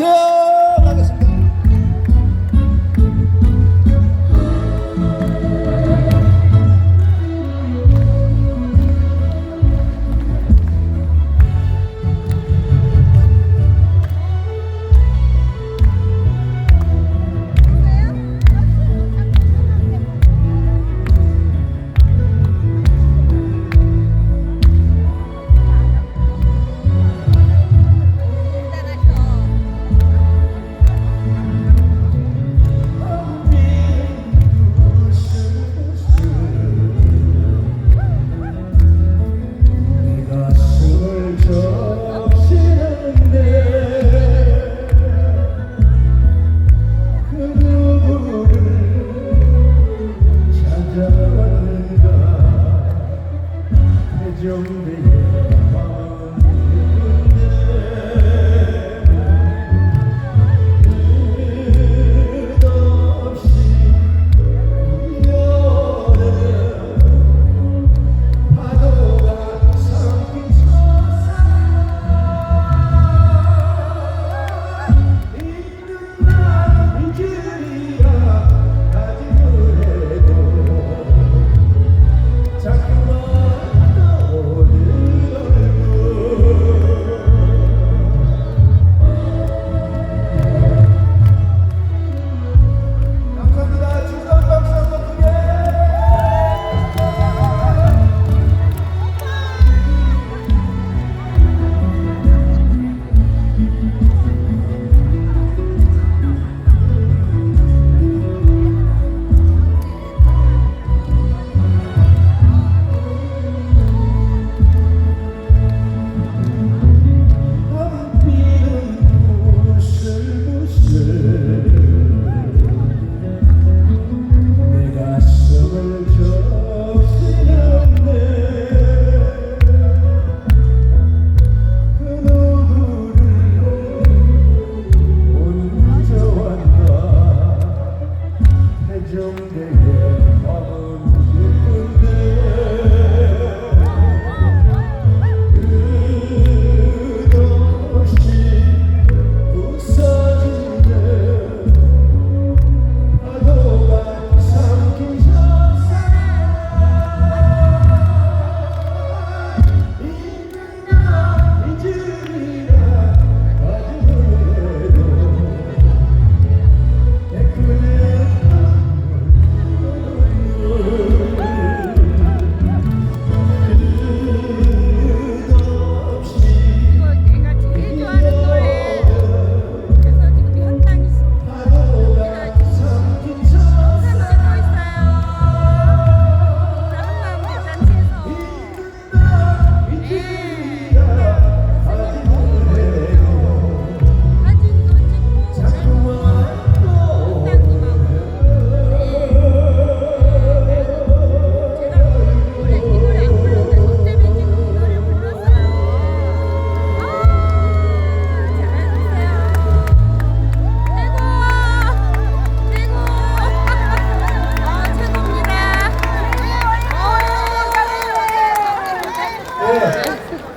Brazil!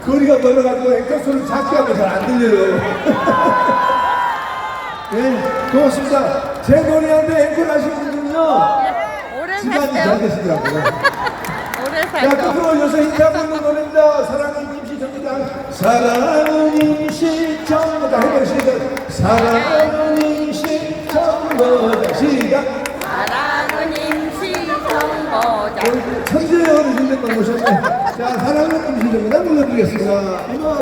거리가 멀어가지고 앵커 소리 작게 하면 잘 안 들려요. 네, 고맙습니다. 제 노래하는데 앵콜 하신 분들은요, 오래 시간이 잘? 되시더라고요. 오래 자, 살죠? 끝으로 요새 힌트하고 있는 노래입니다. 사랑은 임시정부다. 사랑은 임시정부다. 해보시죠. 사랑은 임시정부다. 시작. 사랑은 임시정보자. 천재 어르신들만 모셨네. 자, 사랑은 임시정부다. 불러드리겠습니다. 이모